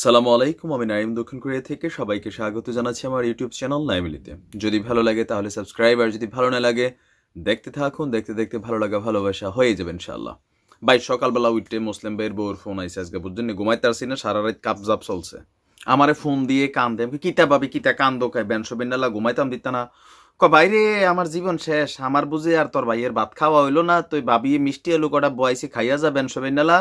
সালামু আলাইকুম, আমি নাইম দক্ষিণ কোরিয়া থেকে সবাইকে স্বাগত জানাচ্ছি আমার ইউটিউব চ্যানেল নাইমিলিতে যদি ভালো লাগে তাহলে সাবস্ক্রাইব, আর যদি ভালো না লাগে, দেখতে থাকুন, দেখতে দেখতে ভালো লাগা, ভালোবাসা হয়ে যাবে ইনশাল্লাহ ভাই, সকালবেলা উঠতে মুসলিম ভাইয়ের বউর ফোন আইসে আজকে বুঝছেন নি, ঘুমাইতে পারছি না, সারা রাত কাপ জাপ চলছে। আমারে ফোন দিয়ে কান দেয় আমি কিতা ভাবি, কিতা কান দোকায় ব্যানস বেন্ডালা ঘুমাইতাম দিত না। ক বাইরে আমার জীবন শেষ, আমার বুঝে আর তোর ভাইয়ের ভাত খাওয়া হইল না, তুই ভাবি মিষ্টি আলু কটা বয়সে খাইয়া যা ব্যানস বেন্ডালা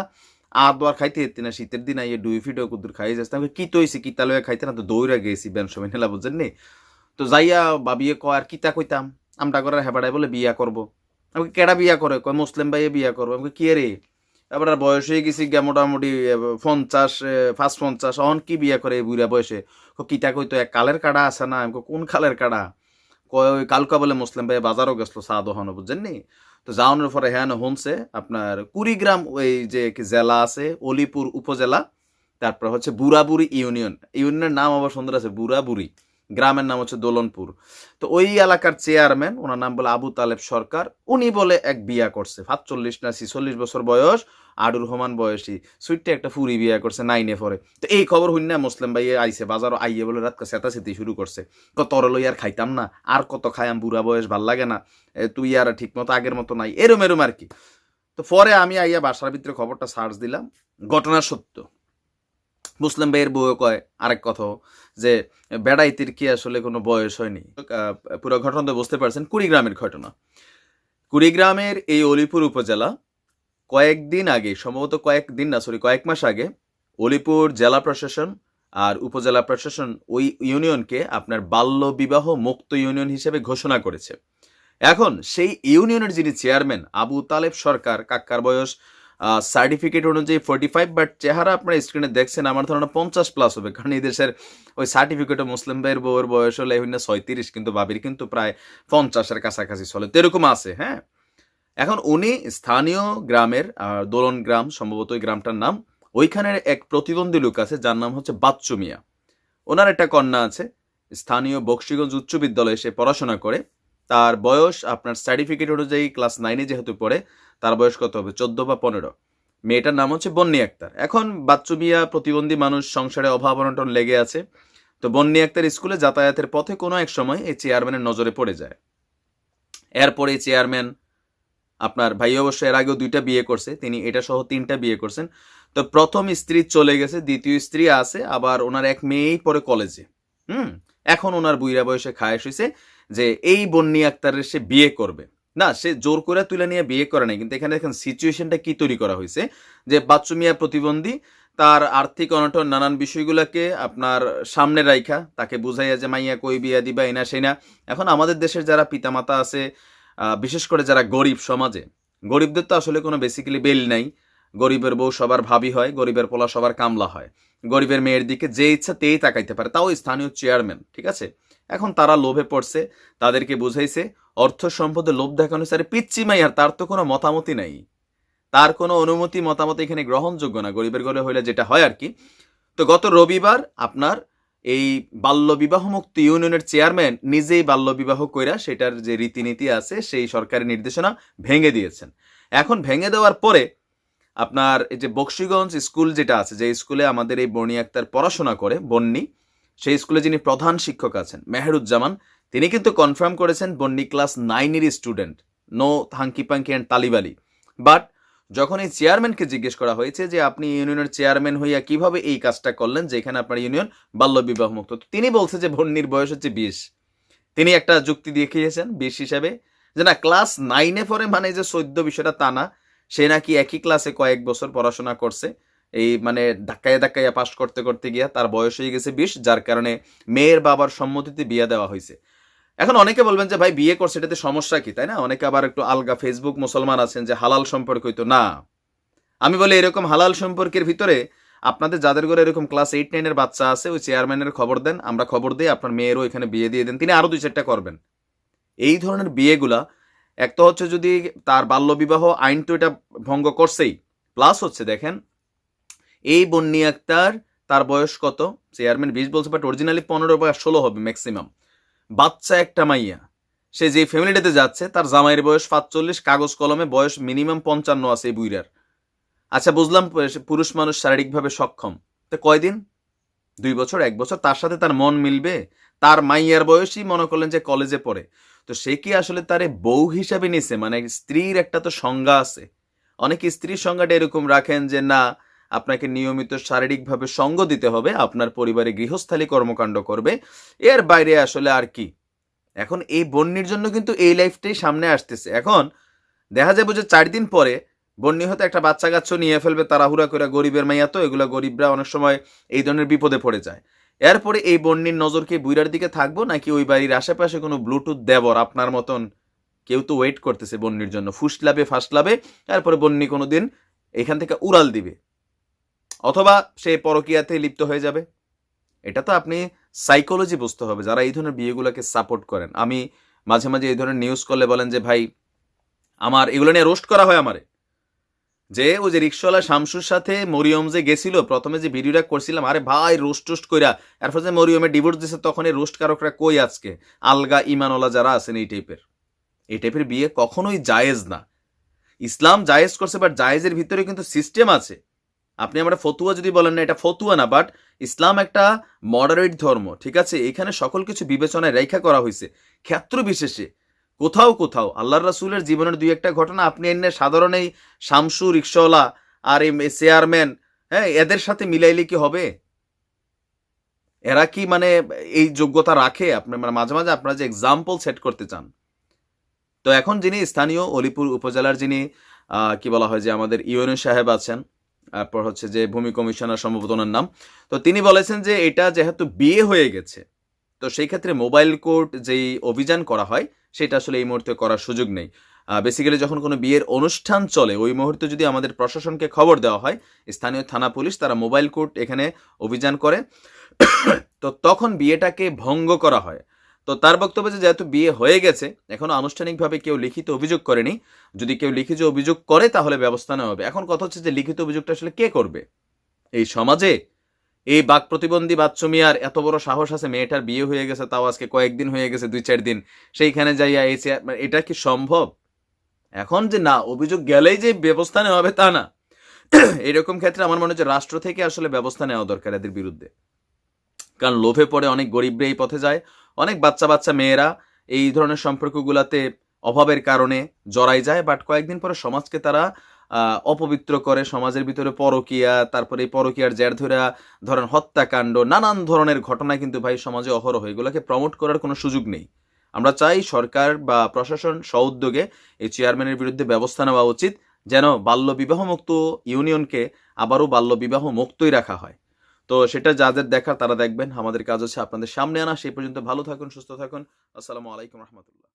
আর খাইতে যেতে না শীতের দিন আইয়ে দুই ফিটও কুদুর খাই যাচ্ছে আমি কি তৈছি? কিতা লয়ে খাইতে না? তো দৌড়া গেছি ব্যানস বেন্ডালা বুঝছেন নি? তো যাইয়া বাবিয়ে ক আর কিতা কইতাম? আমরা করার হেবাড়াই বলে বিয়া করব। আমাকে কেডা বিয়া করে? কয় মুসলিম ভাইয়ে বিয়া করব। আমি কই, কি রে? এবার আর বয়স হয়ে গেছি গিয়া মোটামুটি পঞ্চাশ ফার্স্ট পঞ্চাশ অন কি বিয়া করে বুড়া বয়সে? কয়, কিতা কই তো এক কালের কাড়া আছে না? কোন কালের কাড়া? কয় ওই কালকা বলে মুসলিম ভাই বাজারও গেছিল চা দোহানো বুঝছেন নি? তো যাওয়ানোর পরে হ্যাঁ হনছে আপনার কুড়িগ্রাম ওই যে জেলা আছে, অলিপুর উপজেলা, তারপর হচ্ছে বুড়াবুড়ি ইউনিয়ন। ইউনিয়নের নাম আবার সুন্দর আছে, বুড়াবুড়ি। গ্রামের নাম হচ্ছে দোলনপুর। তো ওই এলাকার চেয়ারম্যান ওনার নাম বলে আবু তালেব সরকার, উনি বলে এক বিয়া করছে। সাতচল্লিশ না ছিচল্লিশ বছর বয়স আডুর রহমান বয়সী। সুইটটা একটা ফুরি বিয়া করছে, নাইনে পরে। তো এই খবর হইনা মুসলিম ভাই আইসে বাজারও, আইয়ে বলে রাত সেতা সেতি শুরু করছে। কত লই আর খাইতাম না, আর কত খায়াম বুড়া বয়স ভালো লাগে না। তুই আর ঠিক মতো আগের মতো নাই। এরম এরম আর কি। তো পরে আমি আইয়া বাসার ভিতরে খবরটা সার্চ দিলাম। ঘটনা সত্য। মুসলিম ভাইয়ের বউও কয় আরেক কথা যে বেড়াইতির কি আসলে কোনো বয়স হয়নি? পুরো ঘটনা তো বুঝতে পারছেন, কুড়িগ্রামের ঘটনা। কুড়িগ্রামের এই অলিপুর উপজেলা কয়েকদিন আগে, সম্ভবত কয়েকদিন না সরি কয়েক মাস আগে, অলিপুর জেলা প্রশাসন আর উপজেলা প্রশাসন ওই ইউনিয়নকে আপনার বাল্য বিবাহ মুক্ত ইউনিয়ন হিসেবে ঘোষণা করেছে। এখন সেই ইউনিয়নের যিনি চেয়ারম্যান, আবু তালেব সরকার, কাক্কার বয়স সার্টিফিকেট অনুযায়ী ফোর্টি ফাইভ বাট চেহারা আপনার স্ক্রিনে দেখছেন, আমার ধারণা পঞ্চাশ প্লাস হবে। কারণ এই দেশের ওই সার্টিফিকেটও মুসলিম ভাইয়ের বউয়ের বয়স হলে হইনা ছয়ত্রিশ, কিন্তু বাবির কিন্তু প্রায় পঞ্চাশের কাছাকাছি চলে। তো এরকম আছে হ্যাঁ? এখন উনি স্থানীয় গ্রামের দোলন গ্রাম, সম্ভবত ওই গ্রামটার নাম, ওইখানের এক প্রতিবন্ধী লোক আছে, যার নাম হচ্ছে বাচ্চু মিয়া। ওনার একটা কন্যা আছে, স্থানীয় বক্সিগঞ্জ উচ্চ বিদ্যালয়ে সে পড়াশোনা করে। তার বয়স আপনার সার্টিফিকেট অনুযায়ী ক্লাস নাইনে যেহেতু পড়ে, তার বয়স কত হবে? চোদ্দ বা পনেরো। মেয়েটার নাম হচ্ছে বন্নি আক্তার। এখন বাচ্চু মিয়া প্রতিবন্ধী মানুষ সংসারে অভাব অনটন লেগে আছে, তো বন্নি আক্তার স্কুলে যাতায়াতের পথে কোনো এক সময় এই চেয়ারম্যানের নজরে পড়ে যায়। এরপরে চেয়ারম্যান আপনার ভাই অবশ্য এর আগেও দুইটা বিয়ে করছে, তিনি এটা সহ তিনটা বিয়ে করছেন। তো প্রথম স্ত্রী চলে গেছে, দ্বিতীয় স্ত্রী আছে, আবার ওনার এক মেয়েই পরে কলেজে হুম? এখন ওনার বুইরা বয়সে খায়স হয়েছে যে এই বন্নি আক্তারের সে বিয়ে করবে। না, সে জোর করে তুলে নিয়ে বিয়ে করে নাই, কিন্তু এখানে দেখেন সিচুয়েশনটা কি তৈরি করা হয়েছে? যে বাচ্চু মিয়া প্রতিবন্ধী, তার আর্থিক অনটন, নানান বিষয়গুলোকে আপনার সামনে রাইখা, তাকে বুঝাইয়া যে মাইয়া কই বিয়া দিবা, এনা সেই না এখন আমাদের দেশের যারা পিতামাতা আছে বিশেষ করে যারা গরিব সমাজে, গরিবদের তো আসলে কোনো বেসিক্যালি বেল নাই। গরিবের বউ সবার ভাবি হয়, গরিবের পোলা সবার কামলা হয়। গরিবের মেয়ের দিকে যে ইচ্ছা তেই তাকাইতে পারে, তাও স্থানীয় চেয়ারম্যান, ঠিক আছে? এখন তারা লোভে পড়ছে, তাদেরকে বুঝাইছে, অর্থ সম্পদে লোভ দেখানো স্যার পিচ্ছি আর তার তো কোনো মতামতই নাই। তার কোনো অনুমতি, মতামত এখানে গ্রহণযোগ্য না, গরিবের ঘরে হইলে যেটা হয় আর কি। তো গত রবিবার আপনার এই বাল্যবিবাহ মুক্ত ইউনিয়নের চেয়ারম্যান নিজেই বাল্যবিবাহ কইরা সেটার যে রীতিনীতি আছে, সেই সরকারি নির্দেশনা ভেঙে দিয়েছেন। এখন ভেঙে দেওয়ার পরে আপনার এই যে বক্সিগঞ্জ স্কুল যেটা আছে যে স্কুলে আমাদের এই বর্ণি আক্তার পড়াশোনা করে, বন্নি, সেই স্কুলে যিনি প্রধান শিক্ষক আছেন, মেহেরুজ্জামান, তিনি কিন্তু কনফার্ম করেছেন বন্নি ক্লাস নাইনের student no hanky panky and তালিবালি but যখন এই চেয়ারম্যানকে জিজ্ঞেস করা হয়েছে যে আপনি ইউনিয়নের চেয়ারম্যান হইয়া কীভাবে এই কাজটা করলেন, যেখানে আপনার ইউনিয়ন বাল্যবিবাহ মুক্ত তিনি বলছে যে বন্নির বয়স হচ্ছে বিশ। তিনি একটা যুক্তি দেখিয়েছেন বিশ হিসাবে, যে না ক্লাস নাইনে পরে মানে যে সদ্য বিষয়টা তা না সে নাকি একই ক্লাসে কয়েক বছর পড়াশোনা করছে। এই মানে ধাক্কায় ধাক্কাইয়া পাশ করতে করতে গিয়া তার বয়স হয়ে গেছে বিশ, যার কারণে মেয়ের বাবার সম্মতিতে বিয়ে দেওয়া হয়েছে। এখন অনেকে বলবেন যে, ভাই, বিয়ে করছে, এটাতে সমস্যা কি? তাই না? অনেকে আবার একটু আলগা ফেসবুক মুসলমান আছেন যে, হালাল সম্পর্ক হইতো। না। আমি বলি, এরকম হালাল সম্পর্কের ভিতরে আপনাদের যাদের ঘরে এরকম ক্লাস এইট নাইনের বাচ্চা আছে, ওই চেয়ারম্যানের খবর দেন, আমরা খবর দিই আপনার মেয়েরও এখানে বিয়ে দিয়ে দেন, তিনি আরও দুই চারটা করবেন। এই ধরনের বিয়েগুলা এক তো হচ্ছে যদি তার বাল্যবিবাহ, আইন তো এটা ভঙ্গ করছেই। প্লাস হচ্ছে দেখেন, এই বন্নি আক্তার তার বয়স কত? চেয়ারম্যান বিশ বলছে বাট অরিজিনালি পনেরো বা ষোলো হবে ম্যাক্সিমাম বাচ্চা একটা মাইয়া, সে যে ফ্যামিলিটাতে যাচ্ছে, তার জামাইয়ের বয়স পাঁচচল্লিশ কাগজ কলমে বয়স মিনিমাম পঞ্চান্ন আছে এই বুইরার। আচ্ছা বুঝলাম পুরুষ মানুষ শারীরিকভাবে সক্ষম। তো কয়দিন? দুই বছর, এক বছর, তার সাথে তার মন মিলবে? তার মাইয়ার বয়সই মনে করলেন যে কলেজে পড়ে। তো সে কি আসলে তারে বউ হিসাবে নিছে? মানে স্ত্রীর একটা তো সংজ্ঞা আছে। অনেকে স্ত্রীর সংজ্ঞাটা এরকম রাখেন যে, না, আপনাকে নিয়মিত শারীরিকভাবে সঙ্গ দিতে হবে, আপনার পরিবারে গৃহস্থালী কর্মকাণ্ড করবে, এর বাইরে আসলে আর কি? এখন এই বন্যির জন্য কিন্তু এই লাইফটাই সামনে আসতেছে। এখন দেখা যাবে যে চার দিন পরে বন্যি হয়তো একটা বাচ্চা কাচ্চা নিয়ে ফেলবে, তাড়াহুড়া করে গরিবের মাইয়া তো, এগুলো গরিবরা অনেক সময় এই ধরনের বিপদে পড়ে যায়। এরপরে এই বন্যির নজর কি বুইরার দিকে থাকব, নাকি ওই বাড়ির আশেপাশে কোনো ব্লুটুথ দেবর আপনার মতন কেউ তো ওয়েট করতেছে বন্যির জন্য, ফুসলাবে, ফাসলাবে, এরপরে বন্যি কোনো দিন এখান থেকে উড়াল দিবে? অথবা সে পরকিয়াতে লিপ্ত হয়ে যাবে? এটা তো আপনি সাইকোলজি বুঝতে হবে, যারা এই ধরনের বিয়েগুলোকে সাপোর্ট করেন। আমি মাঝে মাঝে এই ধরনের নিউজ করলে বলেন যে, ভাই, আমার এগুলো নিয়ে রোস্ট করা হয় আমারে। যে ওই যে রিক্সাওয়ালা শামসুর সাথে মরিয়ম যে গেছিল, প্রথমে যে ভিডিওটা করছিলাম, আরে ভাই, রোস্ট টোস্ট কইরা। এরপর যে মরিয়মের ডিভোর্স দিছে, তখন এই রোস্ট কারকরা কই আজকে? আলগা ইমানওয়ালা যারা আছেন এই টাইপের এই টাইপের বিয়ে কখনোই জায়েজ না। ইসলাম জায়েজ করছে বাট জায়েজের ভিতরে কিন্তু সিস্টেম আছে। আপনি আমরা ফতুয়া যদি বলেন না, এটা ফতুয়া না বাট ইসলাম একটা মডারেট ধর্ম, ঠিক আছে? এখানে সকল কিছু বিবেচনায় রেখা করা হয়েছে ক্ষেত্র বিশেষে কোথাও কোথাও। আল্লাহর রাসুলের জীবনের দুই একটা ঘটনা, আপনি এনে সাধারণ এই শামসু রিক্সাওয়ালা আর এই চেয়ারম্যান হ্যাঁ এদের সাথে মিলাইলে কি হবে? এরা কি মানে এই যোগ্যতা রাখে? আপনি মানে মাঝে মাঝে আপনারা যে এক্সাম্পল সেট করতে চান। তো এখন যিনি স্থানীয় অলিপুর উপজেলার যিনি কি বলা হয় যে আমাদের ইউএনও সাহেব আছেন, তারপর হচ্ছে যে ভূমি কমিশনার, সম্ভবত ওনার নাম। তো তিনি বলেছেন যে এটা যেহেতু বিয়ে হয়ে গেছে তো সেই ক্ষেত্রে মোবাইল কোর্ট যেই অভিযান করা হয়, সেটা আসলে এই মুহূর্তে করার সুযোগ নেই। বেসিক্যালি যখন কোনো বিয়ের অনুষ্ঠান চলে, ওই মুহূর্তে যদি আমাদের প্রশাসনকে খবর দেওয়া হয়, স্থানীয় থানা পুলিশ তারা মোবাইল কোর্ট এখানে অভিযান করে। তো তখন বিয়েটাকে ভঙ্গ করা হয়। তো তার বক্তব্য যে যেহেতু বিয়ে হয়ে গেছে এখনও আনুষ্ঠানিকভাবে কেউ লিখিত অভিযোগ করেনি। যদি কেউ লিখিত অভিযোগ করে তাহলে ব্যবস্থা নেওয়া হবে। এখন কথা হচ্ছে যে লিখিত অভিযোগটা আসলে কে করবে? এই সমাজে এই বাক প্রতিবন্ধী বাচ্চু মিয়ার এত বড় সাহস আছে, মেয়েটার বিয়ে হয়ে গেছে, তাও আজকে কয়েকদিন হয়ে গেছে, দুই চার দিন। সেইখানে যাইয়া এই মানে এটা কি সম্ভব? এখন যে না, অভিযোগ গেলেই যে ব্যবস্থা নেওয়া হবে তা না। এরকম ক্ষেত্রে আমার মনে হচ্ছে রাষ্ট্র থেকে আসলে ব্যবস্থা নেওয়া দরকার এদের বিরুদ্ধে। কারণ লোভে পড়ে অনেক গরিবরা এই পথে যায়, অনেক বাচ্চা বাচ্চা মেয়েরা এই ধরনের সম্পর্কগুলাতে অভাবের কারণে জড়াই যায় বাট কয়েকদিন পরে সমাজকে তারা অপবিত্র করে সমাজের ভিতরে পরকিয়া, তারপরে এই পরকিয়ার জের ধরে, ধরেন হত্যাকাণ্ড, নানান ধরনের ঘটনা কিন্তু ভাই সমাজে অহরহ। এগুলোকে প্রমোট করার কোনো সুযোগ নেই। আমরা চাই সরকার বা প্রশাসন সউদ্যোগে এই চেয়ারম্যানের বিরুদ্ধে ব্যবস্থা নেওয়া উচিত, যেন বাল্য বিবাহ মুক্ত ইউনিয়নকে আবারও বাল্য বিবাহ মুক্তই রাখা হয়। তো সেটা যাদের দেখার তারা দেখবেন। আমাদের কাজ হচ্ছে আপনাদের সামনে আনা। সেই পর্যন্ত ভালো থাকুন, সুস্থ থাকুন। আসসালামু আলাইকুম রহমতুল্লাহ।